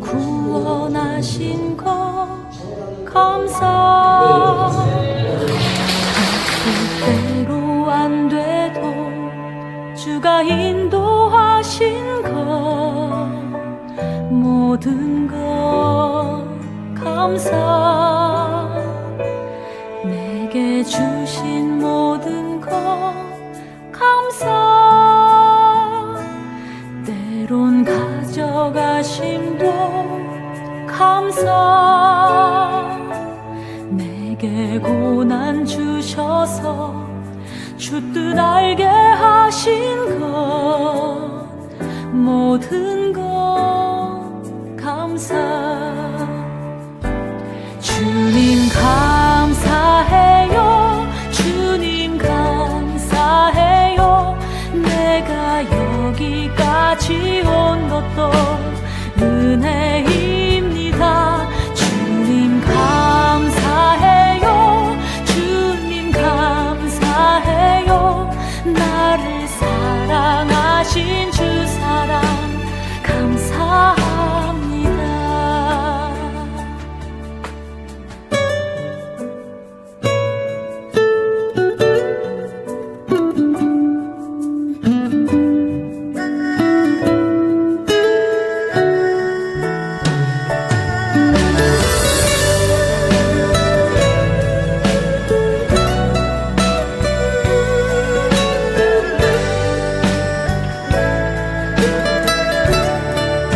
구원하신 것 감사. 뜻대로 안 돼도 주가 인도하신 것 모든 것 감사. 내게 주신 모든 것 감사. 때론 가져가심도 감사. 내게 고난 주셔서 주 뜻 알게 하신 것 모든 것 여기까지 온 것도 은혜입